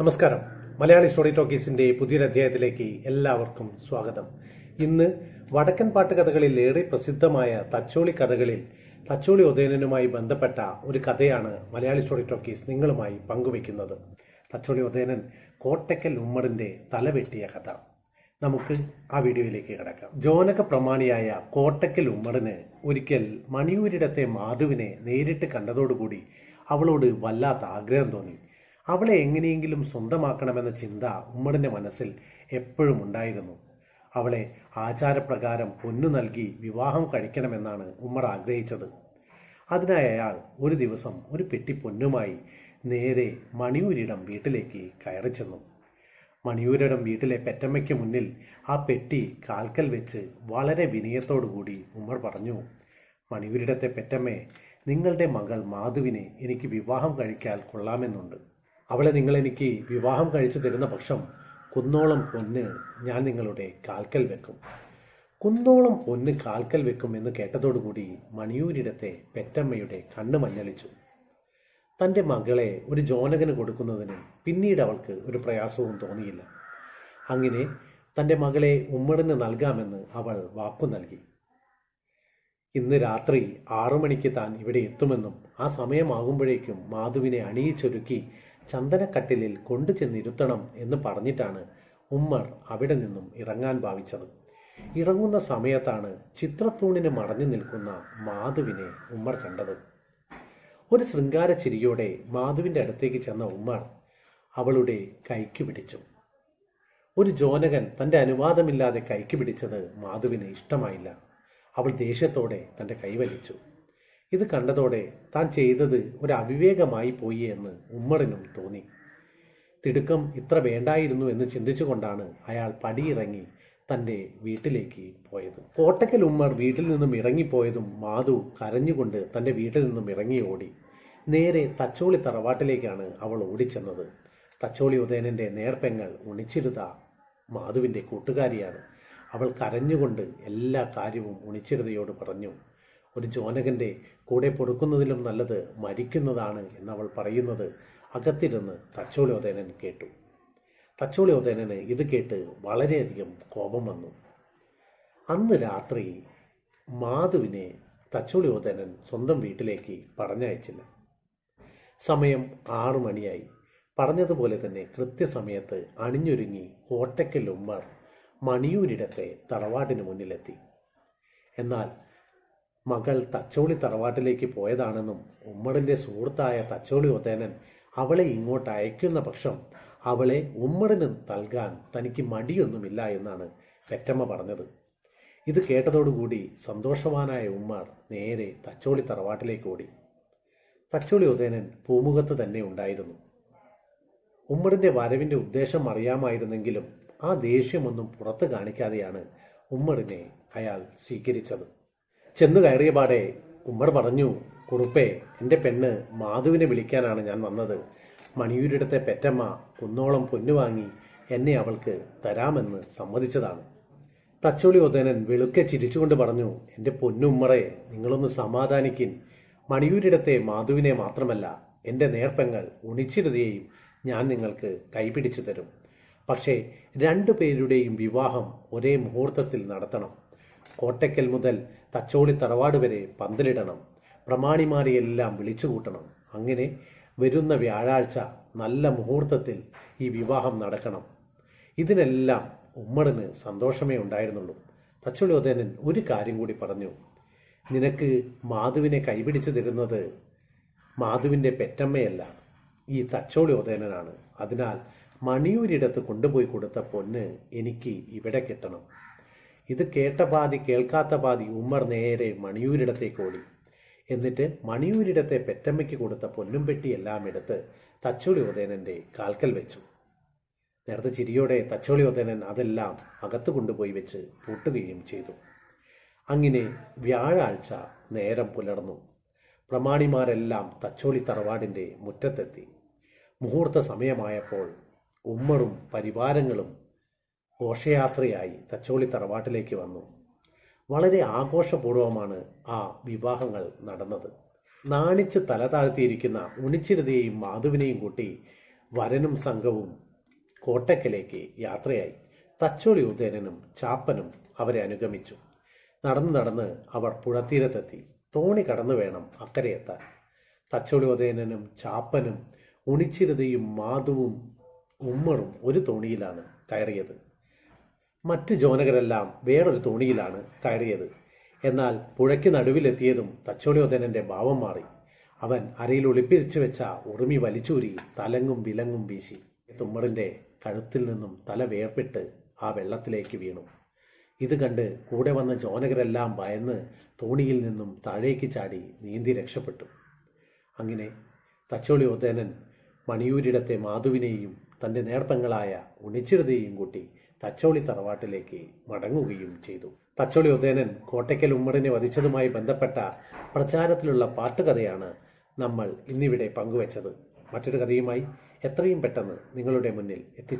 നമസ്കാരം. മലയാളി സ്റ്റോറി ടോക്കീസിന്റെ പുതിയൊരു അധ്യായത്തിലേക്ക് എല്ലാവർക്കും സ്വാഗതം. ഇന്ന് വടക്കൻ പാട്ട് കഥകളിൽ ഏറെ പ്രസിദ്ധമായ തച്ചോളി കഥകളിൽ തച്ചോളി ഉദയനനുമായി ബന്ധപ്പെട്ട ഒരു കഥയാണ് മലയാളി സ്റ്റോറി ടോക്കീസ് നിങ്ങളുമായി പങ്കുവയ്ക്കുന്നത്. തച്ചോളി ഉദയനൻ കോട്ടയ്ക്കൽ ഉമ്മറിന്റെ തലവെട്ടിയ കഥ. നമുക്ക് ആ വീഡിയോയിലേക്ക് കിടക്കാം. ജോനക പ്രമാണിയായ കോട്ടയ്ക്കൽ ഉമ്മറിന് ഒരിക്കൽ മണിയൂരിടത്തെ മാധുവിനെ നേരിട്ട് കണ്ടതോടുകൂടി അവളോട് വല്ലാത്ത ആഗ്രഹം തോന്നി. അവളെ എങ്ങനെയെങ്കിലും സ്വന്തമാക്കണമെന്ന ചിന്ത ഉമ്മറിന്റെ മനസ്സിൽ എപ്പോഴും ഉണ്ടായിരുന്നു. അവളെ ആചാരപ്രകാരം പൊന്നു നൽകി വിവാഹം കഴിക്കണമെന്നാണ് ഉമ്മർ ആഗ്രഹിച്ചത്. അതിനായി അയാൾ ഒരു ദിവസം ഒരു പെട്ടി പൊന്നുമായി നേരെ മണിയൂരിടം വീട്ടിലേക്ക് കയറി ചെന്നു. മണിയൂരിടം വീട്ടിലെ പെറ്റമ്മയ്ക്ക് മുന്നിൽ ആ പെട്ടി കാൽക്കൽ വെച്ച് വളരെ വിനയത്തോടുകൂടി ഉമ്മർ പറഞ്ഞു മണിയൂരിടത്തെ പെറ്റമ്മേ നിങ്ങളുടെ മകൾ മാധുവിനെ എനിക്ക് വിവാഹം കഴിക്കാൻ കൊള്ളാമെന്നുണ്ട്. അവളെ നിങ്ങൾ എനിക്ക് വിവാഹം കഴിച്ചു തരുന്ന പക്ഷം കുന്നോളം പൊന്ന് ഞാൻ നിങ്ങളുടെ കാൽക്കൽ വെക്കും. കുന്നോളം പൊന്ന് കാൽക്കൽ വെക്കും എന്ന് കേട്ടതോടുകൂടി മണിയൂരിടത്തെ പെറ്റമ്മയുടെ കണ്ണ് മഞ്ഞളിച്ചു. തന്റെ മകളെ ഒരു ജോനകന് കൊടുക്കുന്നതിന് പിന്നീട് അവൾക്ക് ഒരു പ്രയാസവും തോന്നിയില്ല. അങ്ങനെ തന്റെ മകളെ ഉമ്മറിന് നൽകാമെന്ന് അവൾ വാക്കു നൽകി. ഇന്ന് രാത്രി ആറു മണിക്ക് താൻ ഇവിടെ എത്തുമെന്നും ആ സമയമാകുമ്പോഴേക്കും മാധുവിനെ അണിയിച്ചൊരുക്കി ചന്ദനക്കട്ടിലിൽ കൊണ്ടു ചെന്നിരുത്തണം എന്ന് പറഞ്ഞിട്ടാണ് ഉമ്മർ അവിടെ നിന്നും ഇറങ്ങാൻ ഭാവിച്ചത്. ഇറങ്ങുന്ന സമയത്താണ് ചിത്രത്തൂണിന് മറഞ്ഞു നിൽക്കുന്ന മാധുവിനെ ഉമ്മർ കണ്ടത്. ഒരു ശൃംഗാര ചിരിയോടെ മാധുവിന്റെ അടുത്തേക്ക് ചെന്ന ഉമ്മർ അവളുടെ കൈക്ക് പിടിച്ചു. ഒരു ജോനകൻ തന്റെ അനുവാദമില്ലാതെ കൈക്ക് പിടിച്ചത് മാധുവിന് ഇഷ്ടമായില്ല. അവൾ ദേഷ്യത്തോടെ തന്റെ കൈവലിച്ചു ഇത് കണ്ടതോടെ താൻ ചെയ്തത് ഒരു അവിവേകമായി പോയി എന്ന് ഉമ്മറിനും തോന്നി. തിടുക്കം ഇത്ര വേണ്ടായിരുന്നു എന്ന് ചിന്തിച്ചുകൊണ്ടാണ് അയാൾ പടിയിറങ്ങി തന്റെ വീട്ടിലേക്ക് പോയത്. കോട്ടക്കൽ ഉമ്മർ വീട്ടിൽ നിന്നും ഇറങ്ങിപ്പോയതും മാധു കരഞ്ഞുകൊണ്ട് തന്റെ വീട്ടിൽ നിന്നും ഇറങ്ങി ഓടി. നേരെ തച്ചോളി തറവാട്ടിലേക്കാണ് അവൾ ഓടിച്ചെന്നത്. തച്ചോളി ഉദയനന്റെ നേർപ്പെങ്ങൾ ഉണിച്ചിരുത മാധുവിന്റെ കൂട്ടുകാരിയാണ്. അവൾ കരഞ്ഞുകൊണ്ട് എല്ലാ കാര്യവും ഉണിച്ചിരുതയോട് പറഞ്ഞു. ഒരു ജോനകന്റെ കൂടെ പൊറുക്കുന്നതിലും നല്ലത് മരിക്കുന്നതാണ് എന്നവൾ പറയുന്നത് അകത്തിരുന്ന് തച്ചോളിയോദേനൻ കേട്ടു. തച്ചോളിയോദേനന് ഇത് കേട്ട് വളരെയധികം കോപം വന്നു. അന്ന് രാത്രി മാധുവിനെ തച്ചോളിയോദേനൻ സ്വന്തം വീട്ടിലേക്ക് പറഞ്ഞയച്ചില്ല. സമയം ആറു മണിയായി. പറഞ്ഞതുപോലെ തന്നെ കൃത്യസമയത്ത് അണിഞ്ഞൊരുങ്ങി കോട്ടയ്ക്കൽ ഉമ്മർ മണിയൂരിടത്തെ തറവാടിന് മുന്നിലെത്തി. എന്നാൽ മകൾ തച്ചോളി തറവാട്ടിലേക്ക് പോയതാണെന്നും ഉമ്മറിന്റെ സുഹൃത്തായ തച്ചോളി ഒത്തേനൻ അവളെ ഇങ്ങോട്ട് അയക്കുന്ന പക്ഷം അവളെ ഉമ്മറിന് നൽകാൻ തനിക്ക് മടിയൊന്നുമില്ല എന്നാണ് പെറ്റമ്മ പറഞ്ഞത്. ഇത് കേട്ടതോടുകൂടി സന്തോഷവാനായ ഉമ്മർ നേരെ തച്ചോളി തറവാട്ടിലേക്ക് ഓടി. തച്ചോളി ഉദയനൻ പൂമുഖത്ത് തന്നെ ഉണ്ടായിരുന്നു. ഉമ്മറിന്റെ വരവിന്റെ ഉദ്ദേശം അറിയാമായിരുന്നെങ്കിലും ആ ദേഷ്യമൊന്നും പുറത്ത് കാണിക്കാതെയാണ് ഉമ്മറിനെ അയാൾ സ്വീകരിച്ചത്. ചെന്ന് കയറിയ പാടെ ഉമ്മർ പറഞ്ഞു കുറുപ്പേ എന്റെ പെണ്ണ് മാധുവിനെ വിളിക്കാനാണ് ഞാൻ വന്നത്. മണിയൂരിടത്തെ പെറ്റമ്മ കുന്നോളം പൊന്നു വാങ്ങി എന്നെ അവൾക്ക് തരാമെന്ന് സമ്മതിച്ചതാണ്. തച്ചോളി ഉദയനൻ വെളുക്കെ ചിരിച്ചുകൊണ്ട് പറഞ്ഞു എന്റെ പൊന്നുമ്മറെ നിങ്ങളൊന്ന് സമാധാനിക്കിൻ. മണിയൂരിടത്തെ മാധുവിനെ മാത്രമല്ല എന്റെ നേർപ്പങ്ങൾ ഉണിച്ചിരുതയെയും ഞാൻ നിങ്ങൾക്ക് കൈപിടിച്ചു തരും. പക്ഷേ രണ്ടു പേരുടെയും വിവാഹം ഒരേ മുഹൂർത്തത്തിൽ നടത്തണം. കോട്ടയ്ക്കൽ മുതൽ തച്ചോളി തറവാട് വരെ പന്തലിടണം. പ്രമാണിമാരെ പ്രമാണിമാരെയെല്ലാം വിളിച്ചുകൂട്ടണം. അങ്ങനെ വരുന്ന വ്യാഴാഴ്ച നല്ല മുഹൂർത്തത്തിൽ ഈ വിവാഹം നടക്കണം. ഇതിനെല്ലാം ഉമ്മടന് സന്തോഷമേ ഉണ്ടായിരുന്നുള്ളൂ. തച്ചോളി ഉദയനൻ ഒരു കാര്യം കൂടി പറഞ്ഞു. നിനക്ക് മാധുവിനെ കൈപിടിച്ചു തരുന്നത് മാധുവിന്റെ പെറ്റമ്മയല്ല ഈ തച്ചോളി ഉദയനനാണ്. അതിനാൽ മണിയൂരിടത്ത് കൊണ്ടുപോയി കൊടുത്ത പൊന്ന് എനിക്ക് ഇവിടെ കിട്ടണം. ഇത് കേട്ട പാതി കേൾക്കാത്ത പാതി ഉമ്മർ നേരെ മണിയൂരിടത്തേക്ക് ഓടി. എന്നിട്ട് മണിയൂരിടത്തെ പെറ്റമ്മയ്ക്ക് കൊടുത്ത പൊന്നും പെട്ടിയെല്ലാം എടുത്ത് തച്ചോളി ഉദയനന്റെ കാൽക്കൽ വെച്ചു. നേരത്തെ ചിരിയോടെ തച്ചോളി ഉദയനൻ അതെല്ലാം അകത്തു കൊണ്ടുപോയി വെച്ച് പൂട്ടുകയും ചെയ്തു. അങ്ങനെ വ്യാഴാഴ്ച നേരം പുലർന്നു. പ്രമാണിമാരെല്ലാം തച്ചോളി തറവാടിന്റെ മുറ്റത്തെത്തി. മുഹൂർത്ത സമയമായപ്പോൾ ഉമ്മറും പരിവാരങ്ങളും ഘോഷയാത്രയായി തച്ചോളി തറവാട്ടിലേക്ക് വന്നു. വളരെ ആഘോഷപൂർവമാണ് ആ വിവാഹങ്ങൾ നടന്നത്. നാണിച്ച് തല താഴ്ത്തിയിരിക്കുന്ന ഉണിച്ചിരുതയെയും മാധുവിനെയും കൂട്ടി വരനും സംഘവും കോട്ടക്കലേക്ക് യാത്രയായി. തച്ചോളി ഉദയനും ചാപ്പനും അവരെ അനുഗമിച്ചു. നടന്നു നടന്ന് അവർ പുഴത്തീരത്തെത്തി. തോണി കടന്നു വേണം അക്കരെ എത്താൻ തച്ചോളി ഉദയനും ചാപ്പനും ഉണിച്ചിരുതയും മാധുവും ഉമ്മറും ഒരു തോണിയിലാണ് കയറിയത്. മറ്റു ജോനകരെല്ലാം വേറൊരു തോണിയിലാണ് കയറിയത്. എന്നാൽ പുഴയ്ക്ക് നടുവിലെത്തിയതും തച്ചോളിയോധനന്റെ ഭാവം മാറി. അവൻ അരയിൽ ഒളിപ്പിരിച്ചു വെച്ച ഉറുമി വലിച്ചൂരി തലങ്ങും വിലങ്ങും വീശി തുമ്മറിന്റെ കഴുത്തിൽ നിന്നും തല വേർപിട്ട് ആ വെള്ളത്തിലേക്ക് വീണു. ഇത് കണ്ട് കൂടെ വന്ന ജോനകരെല്ലാം ഭയന്ന് തോണിയിൽ നിന്നും താഴേക്ക് ചാടി നീന്തി രക്ഷപ്പെട്ടു. അങ്ങനെ തച്ചോളി ഉദയനൻ മണിയൂരിടത്തെ മാധുവിനെയും തന്റെ നേർപ്പങ്ങളായ ഉണിച്ചിരതയെയും കൂട്ടി തച്ചോളി തറവാട്ടിലേക്ക് മടങ്ങുകയും ചെയ്തു. തച്ചോളി ഉദയനൻ കോട്ടയ്ക്കൽ ഉമ്മറിനെ വധിച്ചതുമായി ബന്ധപ്പെട്ട പ്രചാരത്തിലുള്ള പാട്ടുകഥയാണ് നമ്മൾ ഇന്നിവിടെ പങ്കുവച്ചത്. മറ്റൊരു കഥയുമായി എത്രയും പെട്ടെന്ന് നിങ്ങളുടെ മുന്നിൽ എത്തിച്ചു